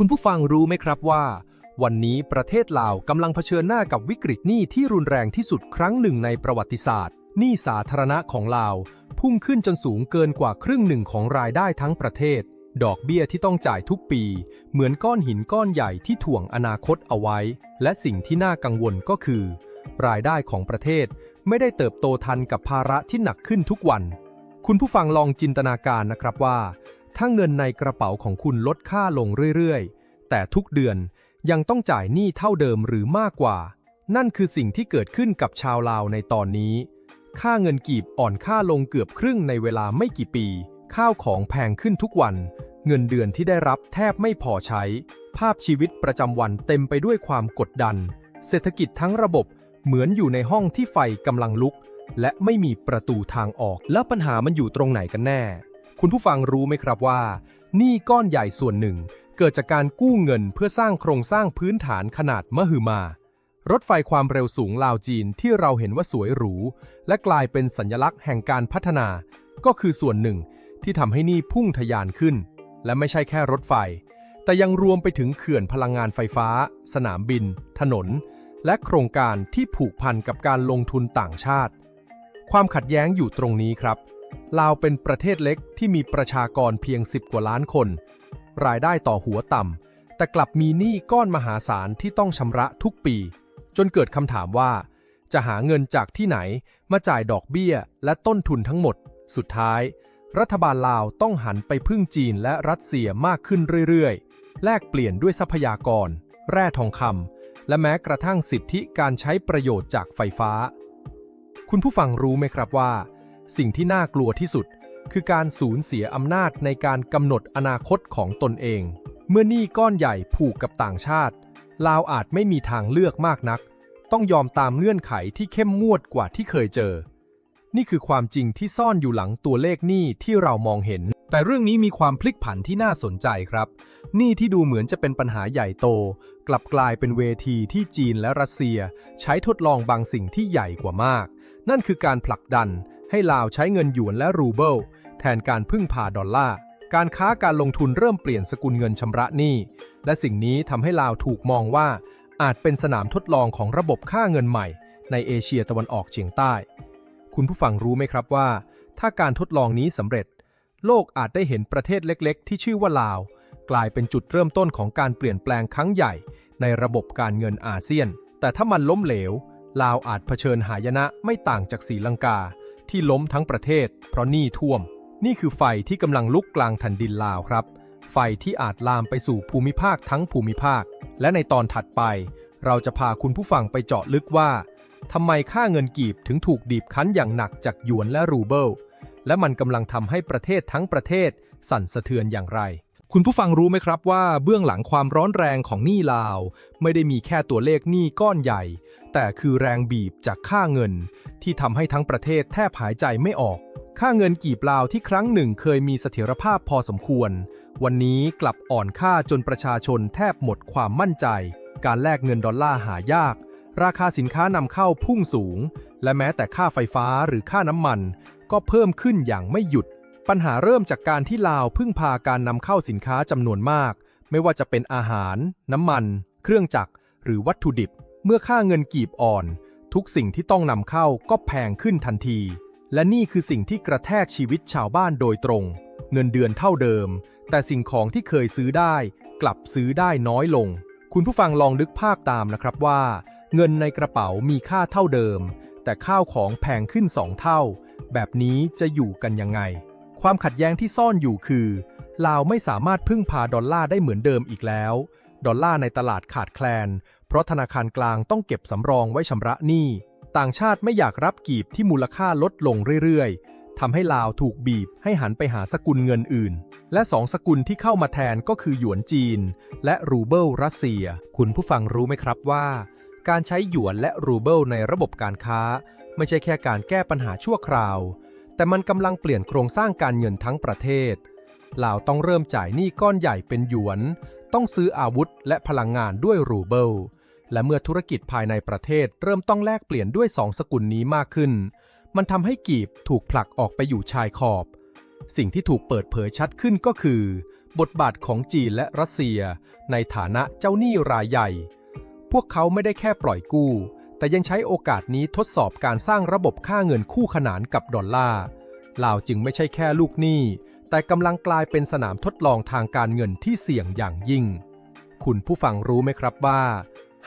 คุณผู้ฟังรู้ไหมครับว่า วันนี้ประเทศลาวกำลังเผชิญหน้ากับวิกฤตหนี้ที่รุนแรงที่สุดครั้งหนึ่งในประวัติศาสตร์หนี้สาธารณะของลาว พุ่งขึ้นจนสูงเกินกว่าครึ่งหนึ่งของรายได้ทั้งประเทศ ดอกเบี้ยที่ต้องจ่ายทุกปี เหมือนก้อนหินก้อนใหญ่ที่ถ่วงอนาคตเอาไว้ และสิ่งที่น่ากังวลก็คือ รายได้ของประเทศไม่ได้เติบโตทันกับภาระที่หนักขึ้นทุกวัน คุณผู้ฟังลองจินตนาการนะครับว่า ถ้าเงินในกระเป๋าของคุณลดค่าลงเรื่อยๆ แต่ทุกเดือนยังต้องจ่ายหนี้เท่าเดิมหรือมากกว่า นั่นคือสิ่งที่เกิดขึ้นกับชาวลาวในตอนนี้ ค่าเงินกีบอ่อนค่าลงเกือบครึ่งในเวลาไม่กี่ปี ข้าวของแพงขึ้นทุกวัน เงินเดือนที่ได้รับแทบไม่พอใช้ ภาพชีวิตประจำวันเต็มไปด้วยความกดดัน เศรษฐกิจทั้งระบบเหมือนอยู่ในห้องที่ไฟกำลังลุก และไม่มีประตูทางออก แล้วปัญหามันอยู่ตรงไหนกันแน่ คุณผู้ฟังรู้ไหมครับว่าหนี้ก้อนใหญ่ส่วนหนึ่ง เกิดจากการกู้เงินเพื่อสร้างโครงสร้างพื้นฐานขนาดมหึมา รถไฟความเร็วสูงลาวจีนที่เราเห็นว่าสวยหรู และกลายเป็นสัญลักษณ์แห่งการพัฒนา ก็คือส่วนหนึ่งที่ทำให้หนี้พุ่งทะยานขึ้น และไม่ใช่แค่รถไฟ แต่ยังรวมไปถึงเขื่อนพลังงานไฟฟ้า สนามบิน ถนน และโครงการที่ผูกพันกับการลงทุนต่างชาติ ความขัดแย้งอยู่ตรงนี้ครับ ลาวเป็นประเทศเล็กที่มีประชากรเพียง 10 กว่าล้านคน รายได้ต่อหัวต่ำ แต่กลับมีหนี้ก้อนมหาศาลที่ต้องชำระทุกปี จนเกิดคำถามว่า จะหาเงินจากที่ไหนมาจ่ายดอกเบี้ยและต้นทุนทั้งหมด สุดท้าย รัฐบาลลาวต้องหันไปพึ่งจีนและรัสเซียมากขึ้นเรื่อยๆ แลกเปลี่ยนด้วยทรัพยากร แร่ทองคำและแม้กระทั่งสิทธิการใช้ประโยชน์จากไฟฟ้า คุณผู้ฟังรู้ไหมครับว่า สิ่งที่น่ากลัวที่สุด คือการสูญเสียอำนาจในการกำหนดอนาคตของตนเอง เมื่อหนี้ก้อนใหญ่ผูกกับต่างชาติ ลาวอาจไม่มีทางเลือกมากนัก ต้องยอมตามเงื่อนไขที่เข้มงวดกว่าที่เคยเจอ นี่คือความจริงที่ซ่อนอยู่หลังตัวเลขหนี้ที่เรามองเห็น แต่เรื่องนี้มีความพลิกผันที่น่าสนใจครับหนี้ที่ดูเหมือนจะเป็นปัญหาใหญ่โต กลับกลายเป็นเวทีที่จีนและรัสเซีย ใช้ทดลองบางสิ่งที่ใหญ่กว่ามาก นั่นคือการผลักดัน ให้ลาวใช้เงินหยวนและรูเบิลแทนการพึ่งพาดอลลาร์ การค้าการลงทุนเริ่มเปลี่ยนสกุลเงินชำระหนี้ และสิ่งนี้ทำให้ลาวถูกมองว่า อาจเป็นสนามทดลองของระบบค่าเงินใหม่ ในเอเชียตะวันออกเฉียงใต้ คุณผู้ฟังรู้ไหมครับว่า ถ้าการทดลองนี้สำเร็จ โลกอาจได้เห็นประเทศเล็ก ๆ ที่ชื่อว่าลาว กลายเป็นจุดเริ่มต้นของการเปลี่ยนแปลงครั้งใหญ่ ในระบบการเงินอาเซียน แต่ถ้ามันล้มเหลวลาวอาจเผชิญหายนะไม่ต่างจากศรีลังกา ที่ล้มทั้งประเทศ เพราะหนี้ท่วม นี่คือไฟที่กำลังลุกกลางแผ่นดินลาวครับ ไฟที่อาจลามไปสู่ภูมิภาคทั้งภูมิภาค และในตอนถัดไป เราจะพาคุณผู้ฟังไปเจาะลึกว่าทำไมค่าเงินกีบถึงถูกบีบคั้นอย่างหนักจากหยวนและรูเบิลและมันกำลังทำให้ประเทศทั้งประเทศ สั่นสะเทือนอย่างไร คุณผู้ฟังรู้ไหมครับว่าเบื้องหลังความร้อนแรงของหนี้ลาว ไม่ได้มีแค่ตัวเลขหนี้ก้อนใหญ่ แต่คือแรงบีบจากค่าเงิน ที่ทำให้ทั้งประเทศแทบหายใจไม่ออก ค่าเงินกีบลาวที่ครั้งหนึ่งเคยมีเสถียรภาพพอสมควร วันนี้กลับอ่อนค่าจนประชาชนแทบหมดความมั่นใจ การแลกเงินดอลลาร์หายาก ราคาสินค้านำเข้าพุ่งสูง และแม้แต่ค่าไฟฟ้าหรือค่าน้ำมัน ก็เพิ่มขึ้นอย่างไม่หยุด ปัญหาเริ่มจากการที่ลาวพึ่งพาการนำเข้าสินค้าจำนวนมาก ไม่ว่าจะเป็นอาหาร น้ำมัน เครื่องจักรหรือวัตถุดิบ เมื่อค่าเงินกีบอ่อน ทุกสิ่งที่ต้องนำเข้าก็แพงขึ้นทันที และนี่คือสิ่งที่กระแทกชีวิตชาวบ้านโดยตรง เงินเดือนเท่าเดิม แต่สิ่งของที่เคยซื้อได้ กลับซื้อได้น้อยลง คุณผู้ฟังลองนึกภาพตามนะครับว่า เงินในกระเป๋ามีค่าเท่าเดิม แต่ข้าวของแพงขึ้นสองเท่า แบบนี้จะอยู่กันยังไง ความขัดแย้งที่ซ่อนอยู่คือลาวไม่สามารถพึ่งพาดอลลาร์ได้เหมือนเดิมอีกแล้ว ดอลลาร์ในตลาดขาดแคลน เพราะธนาคารกลางต้องเก็บสำรองไว้ชำระหนี้ ต่างชาติไม่อยากรับกีบที่มูลค่าลดลงเรื่อยๆทำให้ลาวถูกบีบให้หันไปหาสกุลเงินอื่น และสองสกุลที่เข้ามาแทนก็คือหยวนจีน และรูเบิลรัสเซีย คุณผู้ฟังรู้ไหมครับว่า การใช้หยวนและรูเบิลในระบบการค้า ไม่ใช่แค่การแก้ปัญหาชั่วคราว แต่มันกำลังเปลี่ยนโครงสร้างการเงินทั้งประเทศลาวต้องเริ่มจ่ายหนี้ก้อนใหญ่เป็นหยวน ต้องซื้ออาวุธและพลังงานด้วยรูเบิล และเมื่อธุรกิจภายในประเทศเริ่มต้องแลกเปลี่ยนด้วยสองสกุลนี้มากขึ้น มันทำให้กีบถูกผลักออกไปอยู่ชายขอบ สิ่งที่ถูกเปิดเผยชัดขึ้นก็คือ บทบาทของจีนและรัสเซีย ในฐานะเจ้าหนี้รายใหญ่ พวกเขาไม่ได้แค่ปล่อยกู้ แต่ยังใช้โอกาสนี้ทดสอบการสร้างระบบค่าเงินคู่ขนานกับดอลลาร์ลาวจึงไม่ใช่แค่ลูกหนี้ แต่กำลังกลายเป็นสนามทดลองทางการเงินที่เสี่ยงอย่างยิ่ง คุณผู้ฟังรู้ไหมครับว่า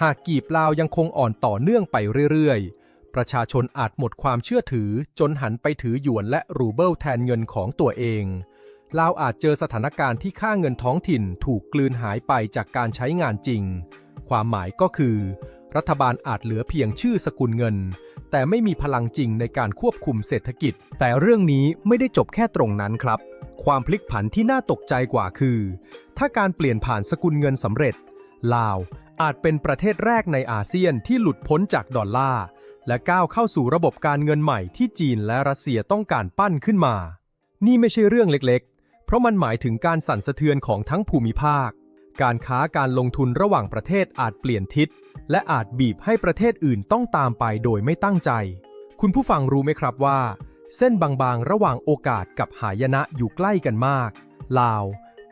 หากกีบลาวยังคงอ่อนต่อเนื่องไปเรื่อยๆ ประชาชนอาจหมดความเชื่อถือจนหันไปถือหยวนและรูเบิลแทนเงินของตัวเอง ลาวอาจเจอสถานการณ์ที่ค่าเงินท้องถิ่นถูกกลืนหายไปจากการใช้งานจริง ความหมายก็คือ รัฐบาลอาจเหลือเพียงชื่อสกุลเงิน แต่ไม่มีพลังจริงในการควบคุมเศรษฐกิจ แต่เรื่องนี้ไม่ได้จบแค่ตรงนั้นครับความพลิกผันที่น่าตกใจกว่าคือ ถ้าการเปลี่ยนผ่านสกุลเงินสำเร็จ ลาว อาจเป็นประเทศแรกในอาเซียนที่หลุดพ้นจากดอลลาร์ และก้าวเข้าสู่ระบบการเงินใหม่ที่จีนและรัสเซียต้องการปั้นขึ้นมา นี่ไม่ใช่เรื่องเล็กๆ เพราะมันหมายถึงการสั่นสะเทือนของทั้งภูมิภาค การค้าการลงทุนระหว่างประเทศอาจเปลี่ยนทิศ และอาจบีบให้ประเทศอื่นต้องตามไปโดยไม่ตั้งใจ คุณผู้ฟังรู้ไหมครับว่า เส้นบางๆ ระหว่างโอกาสกับหายนะอยู่ใกล้กันมาก ลาว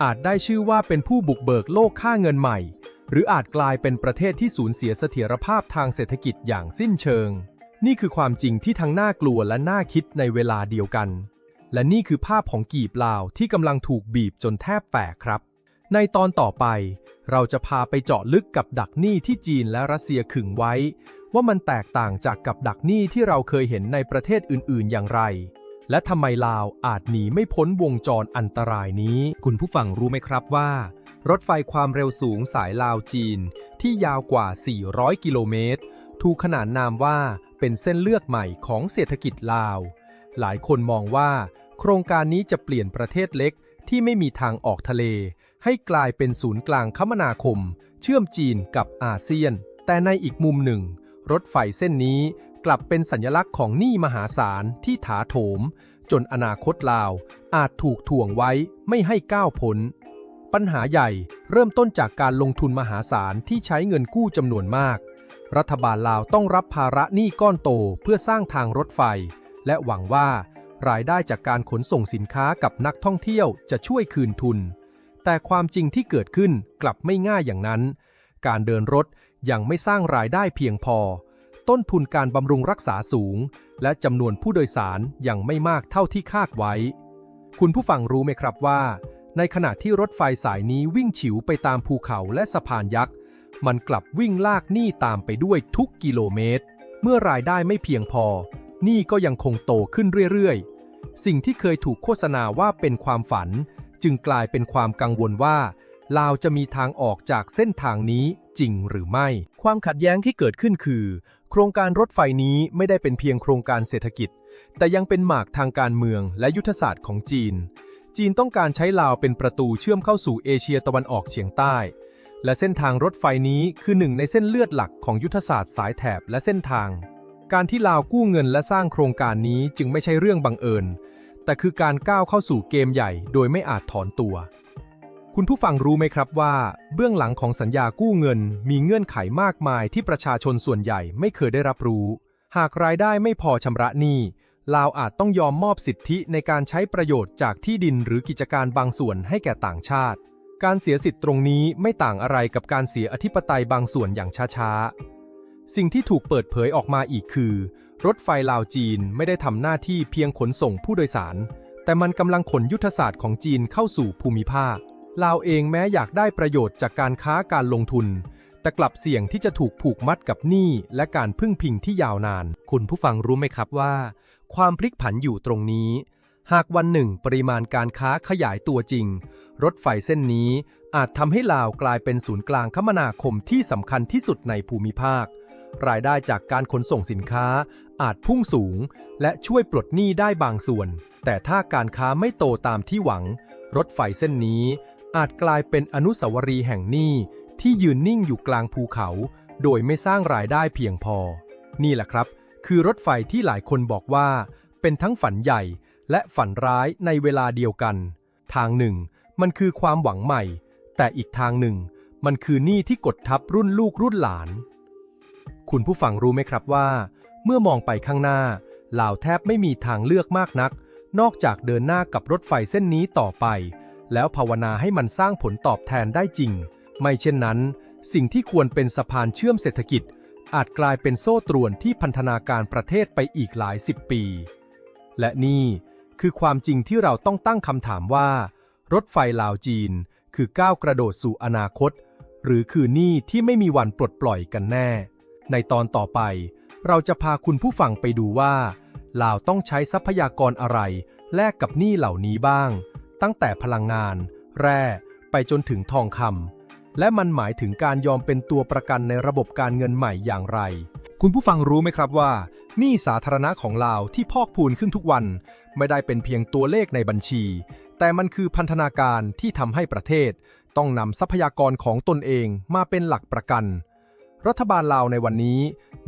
อาจได้ชื่อว่าเป็นผู้บุกเบิกโลกค่าเงินใหม่ หรืออาจกลายเป็นประเทศที่สูญเสียเสถียรภาพทางเศรษฐกิจอย่างสิ้นเชิง นี่คือความจริงที่ทั้งน่ากลัวและน่าคิดในเวลาเดียวกัน และนี่คือภาพของกีบลาวที่กำลังถูกบีบจนแทบแตกครับ ในตอนต่อไป เราจะพาไปเจาะลึกกับดักหนี้ที่จีนและรัสเซียขึงไว้ ว่ามันแตกต่างจากกับดักหนี้ที่เราเคยเห็นในประเทศอื่น ๆ อย่างไรและทำไมลาวอาจหนีไม่พ้นวงจรอันตรายนี้ คุณผู้ฟังรู้ไหมครับว่า รถไฟความเร็วสูงสายลาวจีน ที่ยาวกว่า 400 กิโลเมตร ถูกขนานนามว่าเป็นเส้นเลือกใหม่ของเศรษฐกิจลาว หลายคนมองว่า โครงการนี้จะเปลี่ยนประเทศเล็กที่ไม่มีทางออกทะเล ให้กลายเป็นศูนย์กลางคมนาคม เชื่อมจีนกับอาเซียน แต่ในอีกมุมหนึ่ง รถไฟเส้นนี้กลับเป็นสัญลักษณ์ของหนี้มหาศาลที่ถาโถม จนอนาคตลาวอาจถูกถ่วงไว้ไม่ให้ก้าวพ้น ปัญหาใหญ่เริ่มต้นจากการลงทุนมหาศาลที่ใช้เงินกู้จำนวนมาก รัฐบาลลาวต้องรับภาระหนี้ก้อนโตเพื่อสร้างทางรถไฟ และหวังว่ารายได้จากการขนส่งสินค้ากับนักท่องเที่ยวจะช่วยคืนทุน แต่ความจริงที่เกิดขึ้นกลับไม่ง่ายอย่างนั้น การเดินรถยังไม่สร้างรายได้เพียงพอ ต้นทุนการบำรุงรักษาสูง และจำนวนผู้โดยสารยังไม่มากเท่าที่คาดไว้ คุณผู้ฟังรู้ไหมครับว่า ในขณะที่รถไฟสายนี้วิ่งฉิวไปตามภูเขาและสะพานยักษ์ มันกลับวิ่งลากหนี้ตามไปด้วยทุกกิโลเมตร เมื่อรายได้ไม่เพียงพอ หนี้ก็ยังคงโตขึ้นเรื่อยๆ สิ่งที่เคยถูกโฆษณาว่าเป็นความฝัน จึงกลายเป็นความกังวลว่าลาวจะมีทางออกจากเส้นทางนี้จริงหรือไม่ ความขัดแย้งที่เกิดขึ้นคือ โครงการรถไฟนี้ไม่ได้เป็นเพียงโครงการเศรษฐกิจ แต่ยังเป็นหมากทางการเมืองและยุทธศาสตร์ของจีน จีนต้องการใช้ลาวเป็นประตูเชื่อมเข้าสู่เอเชียตะวันออกเฉียงใต้ และเส้นทางรถไฟนี้คือหนึ่งในเส้นเลือดหลักของยุทธศาสตร์สายแถบและเส้นทาง การที่ลาวกู้เงินและสร้างโครงการนี้จึงไม่ใช่เรื่องบังเอิญ แต่คือการก้าวเข้าสู่เกมใหญ่โดยไม่อาจถอนตัว คุณผู้ฟังรู้ไหมครับว่า เบื้องหลังของสัญญากู้เงิน มีเงื่อนไขมากมายที่ประชาชนส่วนใหญ่ไม่เคยได้รับรู้ หากรายได้ไม่พอชำระหนี้ ลาวอาจต้องยอมมอบสิทธิในการใช้ประโยชน์จากที่ดินหรือกิจการบางส่วนให้แก่ต่างชาติ การเสียสิทธิ์ตรงนี้ไม่ต่างอะไรกับการเสียอธิปไตยบางส่วนอย่างช้าๆ สิ่งที่ถูกเปิดเผยออกมาอีกคือ รถไฟลาวจีนไม่ได้ทำหน้าที่เพียงขนส่งผู้โดยสาร แต่มันกำลังขนยุทธศาสตร์ของจีนเข้าสู่ภูมิภาค ลาวเองแม้อยากได้ประโยชน์จากการค้าการลงทุนแต่กลับเสี่ยงที่จะถูกผูกมัดกับหนี้และการพึ่งพิงที่ยาวนาน คุณผู้ฟังรู้ไหมครับว่า ความพลิกผันอยู่ตรงนี้ หากวันหนึ่งปริมาณการค้าขยายตัวจริง รถไฟเส้นนี้อาจทำให้ลาวกลายเป็นศูนย์กลางคมนาคมที่สำคัญที่สุดในภูมิภาค รายได้จากการขนส่งสินค้าอาจพุ่งสูง และช่วยปลดหนี้ได้บางส่วน แต่ถ้าการค้าไม่โตตามที่หวัง รถไฟเส้นนี้ อาจกลายเป็นอนุสาวรีย์แห่งหนี้ที่ยืนนิ่งอยู่กลางภูเขา โดยไม่สร้างรายได้เพียงพอ นี่แหละครับ คือรถไฟที่หลายคนบอกว่า เป็นทั้งฝันใหญ่และฝันร้ายในเวลาเดียวกัน ทางหนึ่ง มันคือความหวังใหม่ แต่อีกทางหนึ่ง มันคือหนี้ที่กดทับรุ่นลูกรุ่นหลาน คุณผู้ฟังรู้ไหมครับว่า เมื่อมองไปข้างหน้าลาวแทบไม่มีทางเลือกมากนัก นอกจากเดินหน้ากับรถไฟเส้นนี้ต่อไป แล้วภาวนาให้มันสร้างผลตอบแทนได้จริง ไม่เช่นนั้น สิ่งที่ควรเป็นสะพานเชื่อมเศรษฐกิจ อาจกลายเป็นโซ่ตรวนที่พันธนาการประเทศไปอีกหลายสิบปี และนี่คือความจริงที่เราต้องตั้งคำถามว่า รถไฟลาวจีน คือก้าวกระโดดสู่อนาคต หรือคือหนี้ที่ไม่มีวันปลดปล่อยกันแน่ ในตอนต่อไป เราจะพาคุณผู้ฟังไปดูว่าลาวต้องใช้ทรัพยากรอะไร แลกกับหนี้เหล่านี้บ้าง ตั้งแต่พลังงาน แร่ไปจนถึงทองคำ และมันหมายถึงการยอมเป็นตัวประกันในระบบการเงินใหม่อย่างไร คุณผู้ฟังรู้ไหมครับว่าหนี้สาธารณะของลาวที่พอกพูนขึ้นทุกวัน ไม่ได้เป็นเพียงตัวเลขในบัญชี แต่มันคือพันธนาการที่ทำให้ประเทศ ต้องนำทรัพยากรของตนเองมาเป็นหลักประกัน รัฐบาลลาวในวันนี้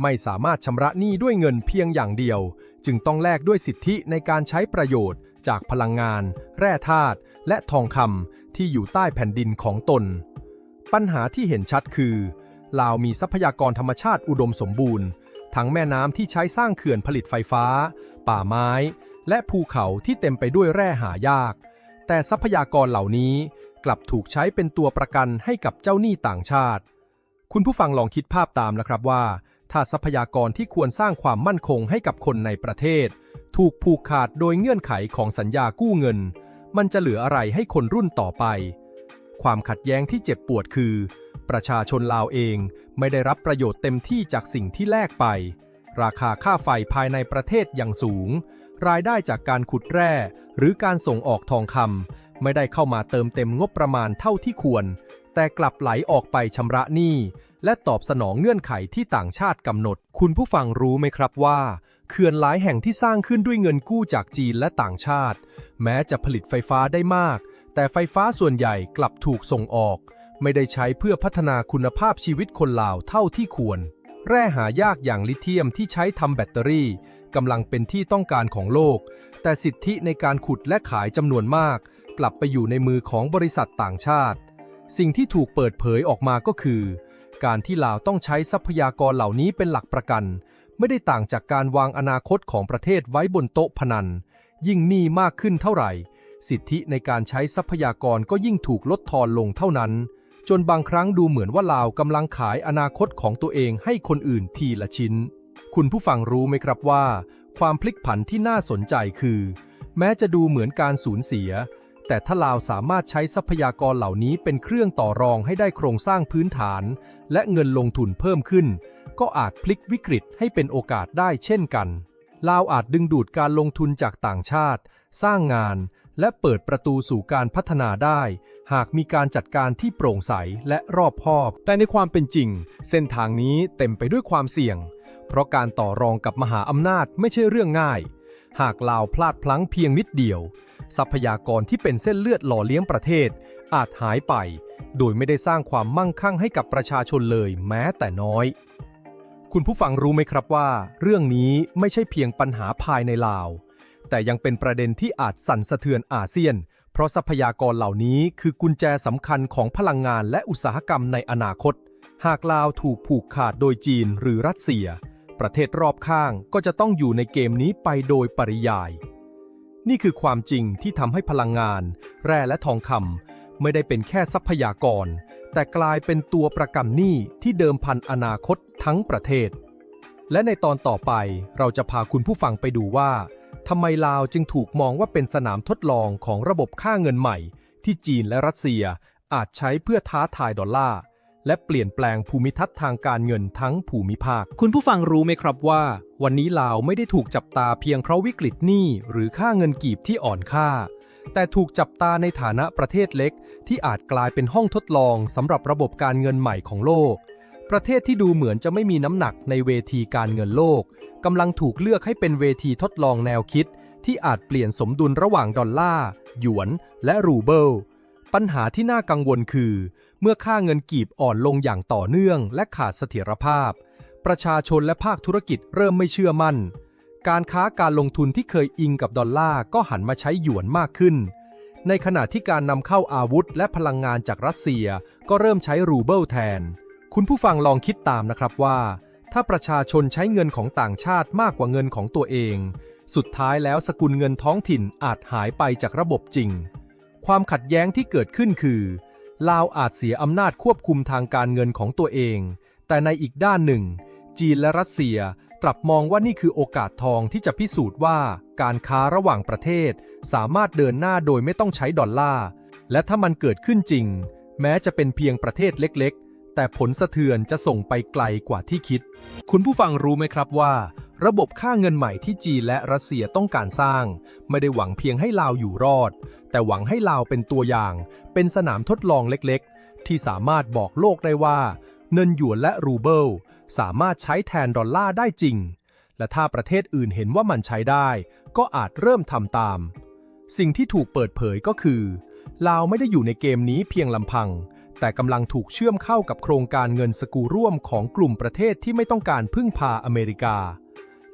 ไม่สามารถชำระหนี้ด้วยเงินเพียงอย่างเดียว จึงต้องแลกด้วยสิทธิในการใช้ประโยชน์ จากพลังงาน แร่ธาตุและทองคำที่อยู่ใต้แผ่นดินของตน ปัญหาที่เห็นชัดคือลาวมีทรัพยากรธรรมชาติอุดมสมบูรณ์ ทั้งแม่น้ำที่ใช้สร้างเขื่อนผลิตไฟฟ้า ป่าไม้ และภูเขาที่เต็มไปด้วยแร่หายาก แต่ทรัพยากรเหล่านี้กลับถูกใช้เป็นตัวประกันให้กับเจ้าหนี้ต่างชาติ คุณผู้ฟังลองคิดภาพตามนะครับว่า ถ้าทรัพยากรที่ควรสร้างความมั่นคงให้กับคนในประเทศ ถูกผูกขาดโดยเงื่อนไขของสัญญากู้เงิน มันจะเหลืออะไรให้คนรุ่นต่อไป ความขัดแย้งที่เจ็บปวดคือ ประชาชนลาวเองไม่ได้รับประโยชน์เต็มที่จากสิ่งที่แลกไป ราคาค่าไฟภายในประเทศยังสูง รายได้จากการขุดแร่ หรือการส่งออกทองคำไม่ได้เข้ามาเติมเต็มงบประมาณเท่าที่ควร แต่กลับไหลออกไปชำระหนี้และตอบสนองเงื่อนไขที่ต่างชาติกำหนด คุณผู้ฟังรู้ไหมครับว่าเขื่อนหลายแห่งที่สร้างขึ้นด้วยเงินกู้จากจีนและต่างชาติ แม้จะผลิตไฟฟ้าได้มาก แต่ไฟฟ้าส่วนใหญ่กลับถูกส่งออก ไม่ได้ใช้เพื่อพัฒนาคุณภาพชีวิตคนลาวเท่าที่ควร แร่หายากอย่างลิเธียมที่ใช้ทำแบตเตอรี่กำลังเป็นที่ต้องการของโลก แต่สิทธิในการขุดและขายจำนวนมาก กลับไปอยู่ในมือของบริษัทต่างชาติ สิ่งที่ถูกเปิดเผยออกมาก็คือ การที่ลาวต้องใช้ทรัพยากรเหล่านี้เป็นหลักประกัน ไม่ได้ต่างจากการวางอนาคตของประเทศไว้บนโต๊ะพนัน ยิ่งหนี้มากขึ้นเท่าไหร่ สิทธิในการใช้ทรัพยากรก็ยิ่งถูกลดทอนลงเท่านั้น จนบางครั้งดูเหมือนว่าลาวกำลังขายอนาคตของตัวเองให้คนอื่นทีละชิ้น คุณผู้ฟังรู้ไหมครับว่า ความพลิกผันที่น่าสนใจคือ แม้จะดูเหมือนการสูญเสีย แต่ถ้าลาวสามารถใช้ทรัพยากรเหล่านี้เป็นเครื่องต่อรองให้ได้โครงสร้างพื้นฐาน และเงินลงทุนเพิ่มขึ้น ก็อาจพลิกวิกฤตให้เป็นโอกาสได้เช่นกันลาวอาจดึงดูดการลงทุนจากต่างชาติ สร้างงาน และเปิดประตูสู่การพัฒนาได้ หากมีการจัดการที่โปร่งใสและรอบคอบ แต่ในความเป็นจริง เส้นทางนี้เต็มไปด้วยความเสี่ยง เพราะการต่อรองกับมหาอำนาจไม่ใช่เรื่องง่าย หากลาวพลาดพลั้งเพียงนิดเดียว ทรัพยากรที่เป็นเส้นเลือดหล่อเลี้ยงประเทศ อาจหายไป โดยไม่ได้สร้างความมั่งคั่งให้กับประชาชนเลยแม้แต่น้อยคุณผู้ฟังรู้ไหมครับว่า เรื่องนี้ไม่ใช่เพียงปัญหาภายในลาว แต่ยังเป็นประเด็นที่อาจสั่นสะเทือนอาเซียน เพราะทรัพยากรเหล่านี้คือกุญแจสำคัญของพลังงานและอุตสาหกรรมในอนาคต หากลาวถูกผูกขาดโดยจีนหรือรัสเซีย ประเทศรอบข้างก็จะต้องอยู่ในเกมนี้ไปโดยปริยาย นี่คือความจริงที่ทำให้พลังงาน แร่และทองคำไม่ได้เป็นแค่ทรัพยากร แต่กลายเป็นตัวประกันหนี้ที่เดิมพันอนาคตทั้งประเทศ และในตอนต่อไปเราจะพาคุณผู้ฟังไปดูว่า ทำไมลาวจึงถูกมองว่าเป็นสนามทดลองของระบบค่าเงินใหม่ ที่จีนและรัสเซียอาจใช้เพื่อท้าทายดอลลาร์และเปลี่ยนแปลงภูมิทัศน์ทางการเงินทั้งภูมิภาค คุณผู้ฟังรู้ไหมครับว่า วันนี้ลาวไม่ได้ถูกจับตาเพียงเพราะวิกฤตหนี้หรือค่าเงินกีบที่อ่อนค่า แต่ถูกจับตาในฐานะประเทศเล็ก ที่อาจกลายเป็นห้องทดลองสำหรับระบบการเงินใหม่ของโลก ประเทศที่ดูเหมือนจะไม่มีน้ำหนักในเวทีการเงินโลกกำลังถูกเลือกให้เป็นเวทีทดลองแนวคิด ที่อาจเปลี่ยนสมดุลระหว่างดอลลาร์ หยวน และรูเบิล ปัญหาที่น่ากังวลคือ เมื่อค่าเงินกีบอ่อนลงอย่างต่อเนื่อง และขาดเสถียรภาพ ประชาชนและภาคธุรกิจเริ่มไม่เชื่อมั่น การค้าการลงทุนที่เคยอิงกับดอลลาร์ก็หันมาใช้หยวนมากขึ้น ในขณะที่การนำเข้าอาวุธและพลังงานจากรัสเซียก็เริ่มใช้รูเบิลแทน คุณผู้ฟังลองคิดตามนะครับว่า ถ้าประชาชนใช้เงินของต่างชาติมากกว่าเงินของตัวเอง สุดท้ายแล้วสกุลเงินท้องถิ่นอาจหายไปจากระบบจริง ความขัดแย้งที่เกิดขึ้นคือลาวอาจเสียอำนาจควบคุมทางการเงินของตัวเอง แต่ในอีกด้านหนึ่ง จีนและรัสเซียกลับมองว่านี่คือโอกาสทองที่จะพิสูจน์ว่าการค้าระหว่างประเทศ สามารถเดินหน้าโดยไม่ต้องใช้ดอลลาร์ และถ้ามันเกิดขึ้นจริง แม้จะเป็นเพียงประเทศเล็กๆ แต่ผลสะเทือนจะส่งไปไกลกว่าที่คิด คุณผู้ฟังรู้ไหมครับว่า ระบบค่าเงินใหม่ที่จีนและรัสเซียต้องการสร้าง ไม่ได้หวังเพียงให้ลาวอยู่รอด แต่หวังให้ลาวเป็นตัวอย่าง เป็นสนามทดลองเล็กๆ ที่สามารถบอกโลกได้ว่า เงินหยวนและรูเบิลสามารถใช้แทนดอลลาร์ได้จริง และถ้าประเทศอื่นเห็นว่ามันใช้ได้ ก็อาจเริ่มทำตาม สิ่งที่ถูกเปิดเผยก็คือลาวไม่ได้อยู่ในเกมนี้เพียงลำพัง แต่กำลังถูกเชื่อมเข้ากับโครงการเงินสกูร่วมของกลุ่มประเทศที่ไม่ต้องการพึ่งพาอเมริกา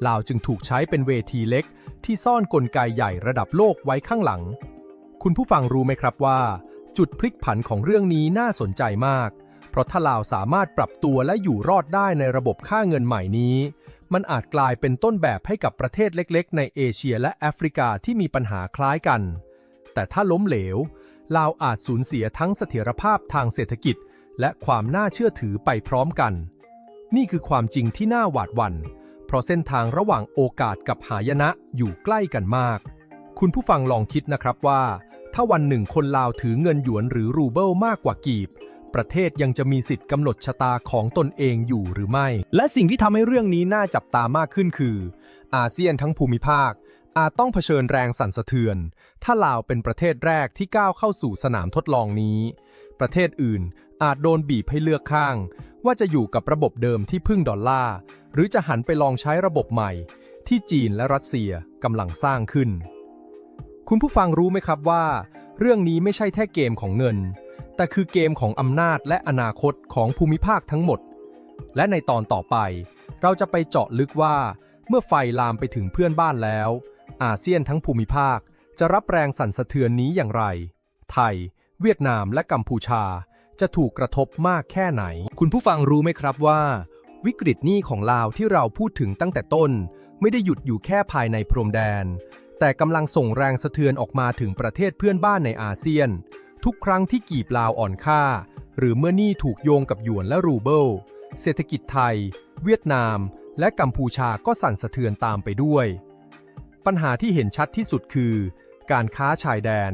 ลาวจึงถูกใช้เป็นเวทีเล็ก ที่ซ่อนกลไกใหญ่ระดับโลกไว้ข้างหลัง คุณผู้ฟังรู้ไหมครับว่า จุดพลิกผันของเรื่องนี้น่าสนใจมาก เพราะถ้าลาวสามารถปรับตัวและอยู่รอดได้ในระบบค่าเงินใหม่นี้ มันอาจกลายเป็นต้นแบบให้กับประเทศเล็ก ๆ ในเอเชียและแอฟริกาที่มีปัญหาคล้ายกัน แต่ถ้าล้มเหลว ลาวอาจสูญเสียทั้งเสถียรภาพทางเศรษฐกิจ และความน่าเชื่อถือไปพร้อมกัน นี่คือความจริงที่น่าหวาดหวั่น เพราะเส้นทางระหว่างโอกาสกับหายนะอยู่ใกล้กันมาก คุณผู้ฟังลองคิดนะครับว่า ถ้าวันหนึ่งคนลาวถือเงินหยวนหรือรูเบิลมากกว่ากีบ ประเทศยังจะมีสิทธิ์กำหนดชะตาของตนเองอยู่หรือไม่ และสิ่งที่ทำให้เรื่องนี้น่าจับตามากขึ้นคือ อาเซียนทั้งภูมิภาค อาจต้องเผชิญแรงสั่นสะเทือน ถ้าลาวเป็นประเทศแรกที่ก้าวเข้าสู่สนามทดลองนี้ ประเทศอื่นอาจโดนบีบให้เลือกข้าง ว่าจะอยู่กับระบบเดิมที่พึ่งดอลลาร์หรือจะหันไปลองใช้ระบบใหม่ ที่จีนและรัสเซียกำลังสร้างขึ้น คุณผู้ฟังรู้ไหมครับว่า เรื่องนี้ไม่ใช่แค่เกมของเงิน แต่คือเกมของอำนาจและอนาคตของภูมิภาคทั้งหมด และในตอนต่อไป เราจะไปเจาะลึกว่า เมื่อไฟลามไปถึงเพื่อนบ้านแล้ว อาเซียนทั้งภูมิภาค จะรับแรงสั่นสะเทือนนี้อย่างไร ไทย เวียดนามและกัมพูชา จะถูกกระทบมากแค่ไหน คุณผู้ฟังรู้ไหมครับว่า วิกฤตหนี้ของลาวที่เราพูดถึงตั้งแต่ต้น ไม่ได้หยุดอยู่แค่ภายในพรมแดน แต่กำลังส่งแรงสะเทือนออกมาถึงประเทศเพื่อนบ้านในอาเซียน ทุกครั้งที่กีบลาวอ่อนค่า หรือเมื่อหนี้ถูกโยงกับหยวนและรูเบิลเศรษฐกิจไทย เวียดนาม และกัมพูชาก็สั่นสะเทือนตามไปด้วย ปัญหาที่เห็นชัดที่สุดคือ การค้าชายแดน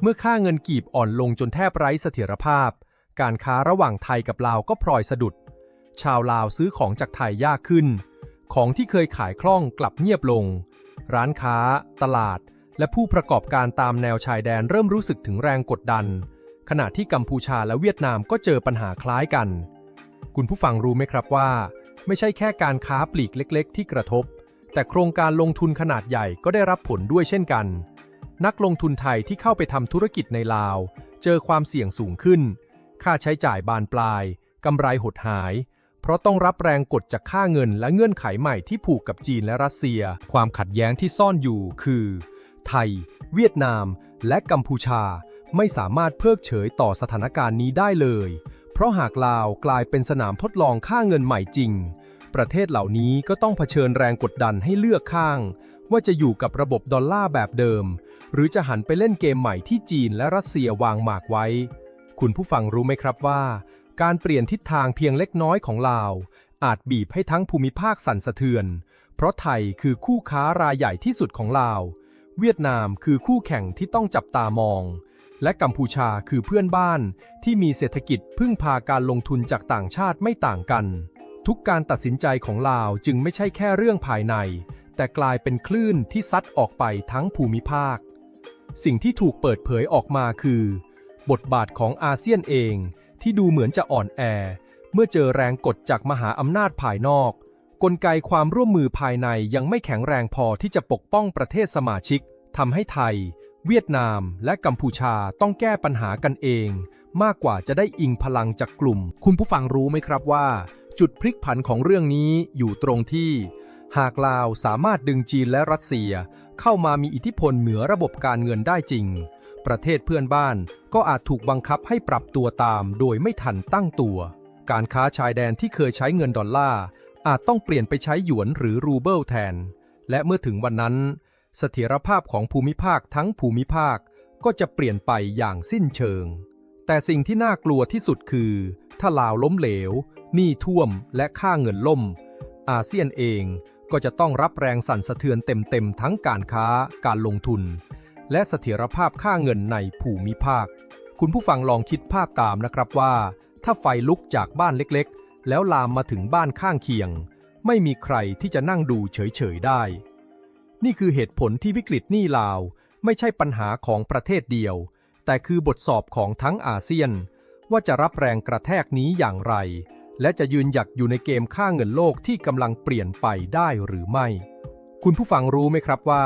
เมื่อค่าเงินกีบอ่อนลงจนแทบไร้เสถียรภาพ การค้าระหว่างไทยกับลาวก็พลอยสะดุด ชาวลาวซื้อของจากไทยยากขึ้น ของที่เคยขายคล่องกลับเงียบลง ร้านค้า ตลาด และผู้ประกอบการตามแนวชายแดนเริ่มรู้สึกถึงแรงกดดัน ขณะที่กัมพูชาและเวียดนามก็เจอปัญหาคล้ายกัน คุณผู้ฟังรู้ไหมครับว่า ไม่ใช่แค่การค้าปลีกเล็ก ๆ ที่กระทบ แต่โครงการลงทุนขนาดใหญ่ก็ได้รับผลด้วยเช่นกัน นักลงทุนไทยที่เข้าไปทำธุรกิจในลาว เจอความเสี่ยงสูงขึ้น ค่าใช้จ่ายบานปลายกำไรหดหาย เพราะต้องรับแรงกดจากค่าเงินและเงื่อนไขใหม่ที่ผูกกับจีนและรัสเซีย ความขัดแย้งที่ซ่อนอยู่คือ ไทย เวียดนาม และกัมพูชาไม่สามารถเพิกเฉยต่อสถานการณ์นี้ได้เลย เพราะหากลาวกลายเป็นสนามทดลองค่าเงินใหม่จริง ประเทศเหล่านี้ก็ต้องเผชิญแรงกดดันให้เลือกข้าง ว่าจะอยู่กับระบบดอลลาร์แบบเดิม หรือจะหันไปเล่นเกมใหม่ที่จีนและรัสเซียวางหมากไว้ คุณผู้ฟังรู้ไหมครับว่า การเปลี่ยนทิศทางเพียงเล็กน้อยของลาว อาจบีบให้ทั้งภูมิภาคสั่นสะเทือน เพราะไทยคือคู่ค้ารายใหญ่ที่สุดของลาว เวียดนามคือคู่แข่งที่ต้องจับตามองและกัมพูชาคือเพื่อนบ้านที่มีเศรษฐกิจพึ่งพาการลงทุนจากต่างชาติไม่ต่างกัน ทุกการตัดสินใจของลาวจึงไม่ใช่แค่เรื่องภายใน แต่กลายเป็นคลื่นที่ซัดออกไปทั้งภูมิภาค สิ่งที่ถูกเปิดเผยออกมาคือ บทบาทของอาเซียนเองที่ดูเหมือนจะอ่อนแอ เมื่อเจอแรงกดจากมหาอำนาจภายนอก กลไกความร่วมมือภายในยังไม่แข็งแรงพอที่จะปกป้องประเทศสมาชิกทำให้ไทย เวียดนาม และกัมพูชาต้องแก้ปัญหากันเอง มากกว่าจะได้อิงพลังจากกลุ่ม คุณผู้ฟังรู้ไหมครับว่า จุดพลิกผันของเรื่องนี้อยู่ตรงที่ หากลาวสามารถดึงจีนและรัสเซีย เข้ามามีอิทธิพลเหนือระบบการเงินได้จริง ประเทศเพื่อนบ้านก็อาจถูกบังคับให้ปรับตัวตามโดยไม่ทันตั้งตัว การค้าชายแดนที่เคยใช้เงินดอลลาร์อาจต้องเปลี่ยนไปใช้หยวนหรือรูเบิลแทน และเมื่อถึงวันนั้น เสถียรภาพของภูมิภาคทั้งภูมิภาคก็จะเปลี่ยนไปอย่างสิ้นเชิง แต่สิ่งที่น่ากลัวที่สุดคือ ถ้าลาวล้มเหลว หนี้ท่วมและค่าเงินล่ม อาเซียนเองก็จะต้องรับแรงสั่นสะเทือนเต็มๆทั้งการค้า การลงทุน และเสถียรภาพค่าเงินในภูมิภาค คุณผู้ฟังลองคิดภาพตามนะครับว่า ถ้าไฟลุกจากบ้านเล็กๆ แล้วลามมาถึงบ้านข้างเคียง ไม่มีใครที่จะนั่งดูเฉยๆได้ นี่คือเหตุผลที่วิกฤตหนี้ลาว ไม่ใช่ปัญหาของประเทศเดียว แต่คือบทสอบของทั้งอาเซียน ว่าจะรับแรงกระแทกนี้อย่างไร และจะยืนหยัดอยู่ในเกมค่าเงินโลกที่กำลังเปลี่ยนไปได้หรือไม่ คุณผู้ฟังรู้ไหมครับว่า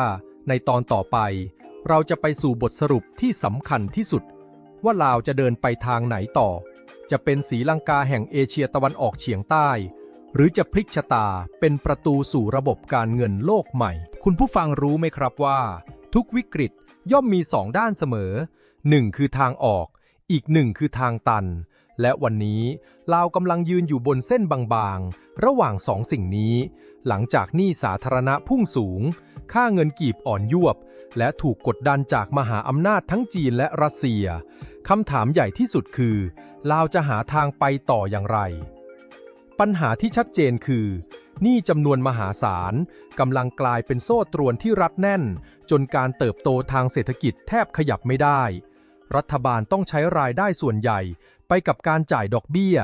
ในตอนต่อไป เราจะไปสู่บทสรุปที่สำคัญที่สุด ว่าลาวจะเดินไปทางไหนต่อ จะเป็นสีลังกาแห่งเอเชียตะวันออกเฉียงใต้ หรือจะพลิกชะตาเป็นประตูสู่ระบบการเงินโลกใหม่ คุณผู้ฟังรู้ไหมครับว่า ทุกวิกฤตย่อมมีสองด้านเสมอหนึ่งคือทางออก อีกหนึ่งคือทางตัน และวันนี้ลาวกำลังยืนอยู่บนเส้นบางๆ ระหว่างสองสิ่งนี้ หลังจากหนี้สาธารณะพุ่งสูง ค่าเงินกีบอ่อนยวบ และถูกกดดันจากมหาอำนาจทั้งจีนและรัสเซีย คำถามใหญ่ที่สุดคือลาวจะหาทางไปต่ออย่างไร ปัญหาที่ชัดเจนคือหนี้จำนวนมหาศาลกำลังกลายเป็นโซ่ตรวนที่รัดแน่น จนการเติบโตทางเศรษฐกิจแทบขยับไม่ได้ รัฐบาลต้องใช้รายได้ส่วนใหญ่ ไปกับการจ่ายดอกเบี้ย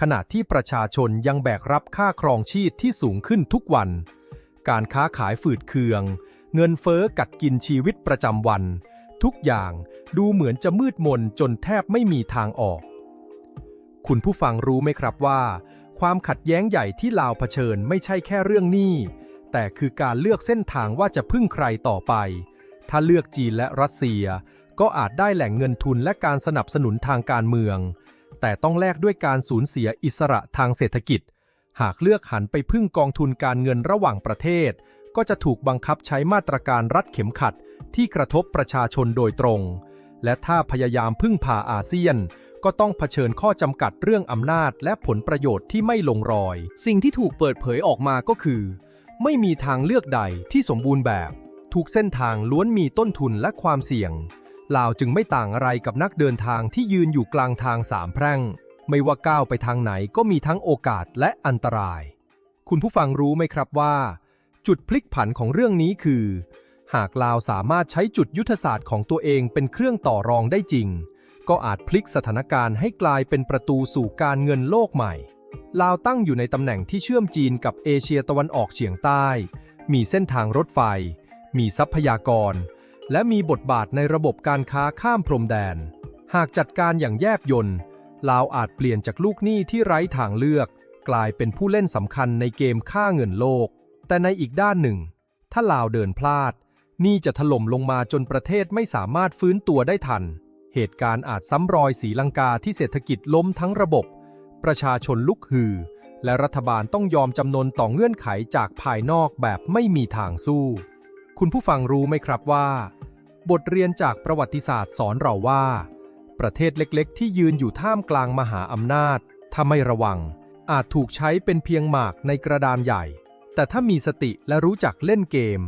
ขณะที่ประชาชนยังแบกรับค่าครองชีพที่สูงขึ้นทุกวัน การค้าขายฝืดเคือง เงินเฟ้อกัดกินชีวิตประจำวัน ทุกอย่างดูเหมือนจะมืดมนจนแทบไม่มีทางออก คุณผู้ฟังรู้ไหมครับว่า ความขัดแย้งใหญ่ที่ลาวเผชิญไม่ใช่แค่เรื่องหนี้แต่คือการเลือกเส้นทางว่าจะพึ่งใครต่อไป ถ้าเลือกจีนและรัสเซีย ก็อาจได้แหล่งเงินทุนและการสนับสนุนทางการเมือง แต่ต้องแลกด้วยการสูญเสียอิสระทางเศรษฐกิจ หากเลือกหันไปพึ่งกองทุนการเงินระหว่างประเทศ ก็จะถูกบังคับใช้มาตรการรัดเข็มขัดที่กระทบประชาชนโดยตรง และถ้าพยายามพึ่งพาอาเซียน ก็ต้องเผชิญข้อจำกัดเรื่องอำนาจและผลประโยชน์ที่ไม่ลงรอย สิ่งที่ถูกเปิดเผยออกมาก็คือ ไม่มีทางเลือกใดที่สมบูรณ์แบบ ทุกเส้นทางล้วนมีต้นทุนและความเสี่ยง ลาวจึงไม่ต่างอะไรกับนักเดินทางที่ยืนอยู่กลางทางสามแพร่ง ไม่ว่าก้าวไปทางไหนก็มีทั้งโอกาสและอันตราย คุณผู้ฟังรู้ไหมครับว่า จุดพลิกผันของเรื่องนี้คือ หากลาวสามารถใช้จุดยุทธศาสตร์ของตัวเองเป็นเครื่องต่อรองได้จริง ก็อาจพลิกสถานการณ์ให้กลายเป็นประตูสู่การเงินโลกใหม่ ลาวตั้งอยู่ในตำแหน่งที่เชื่อมจีนกับเอเชียตะวันออกเฉียงใต้ มีเส้นทางรถไฟ มีทรัพยากร และมีบทบาทในระบบการค้าข้ามพรมแดน หากจัดการอย่างแยบยลลาวอาจเปลี่ยนจากลูกหนี้ที่ไร้ทางเลือก กลายเป็นผู้เล่นสำคัญในเกมค่าเงินโลก แต่ในอีกด้านหนึ่ง ถ้าลาวเดินพลาด นี้จะถล่มลงมาจนประเทศไม่สามารถฟื้นตัวได้ทัน เหตุการณ์อาจซ้ำรอยสีลังกาที่เศรษฐกิจล้มทั้งระบบ ประชาชนลุกฮือ และรัฐบาลต้องยอมจำนนต่อเงื่อนไขจากภายนอกแบบไม่มีทางสู้ คุณผู้ฟังรู้ไหมครับว่า บทเรียนจากประวัติศาสตร์สอนเราว่า ประเทศเล็กๆ ที่ยืนอยู่ท่ามกลางมหาอำนาจ ถ้าไม่ระวัง อาจถูกใช้เป็นเพียงหมากในกระดานใหญ่ แต่ถ้ามีสติและรู้จักเล่นเกม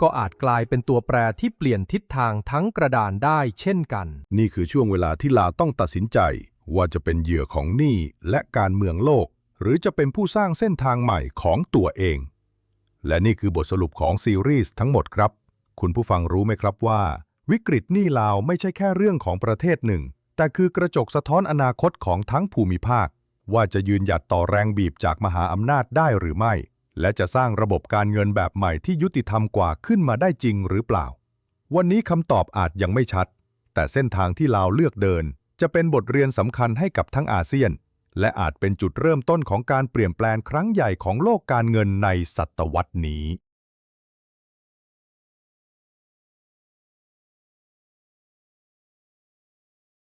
ก็อาจกลายเป็นตัวแปรที่เปลี่ยนทิศทางทั้งกระดานได้เช่นกัน นี่คือช่วงเวลาที่ลาวต้องตัดสินใจว่าจะเป็นเหยื่อของหนี้และการเมืองโลก หรือจะเป็นผู้สร้างเส้นทางใหม่ของตัวเอง และนี่คือบทสรุปของซีรีส์ทั้งหมดครับ คุณผู้ฟังรู้ไหมครับว่า วิกฤตหนี้ลาวไม่ใช่แค่เรื่องของประเทศหนึ่ง แต่คือกระจกสะท้อนอนาคตของทั้งภูมิภาค ว่าจะยืนหยัดต่อแรงบีบจากมหาอำนาจได้หรือไม่ และจะสร้างระบบการเงินแบบใหม่ที่ยุติธรรมกว่าขึ้นมาได้จริงหรือเปล่า วันนี้คำตอบอาจยังไม่ชัด แต่เส้นทางที่ลาวเลือกเดิน จะเป็นบทเรียนสำคัญให้กับทั้งอาเซียน และอาจเป็นจุดเริ่มต้นของการเปลี่ยนแปลงครั้งใหญ่ของโลกการเงินในศตวรรษนี้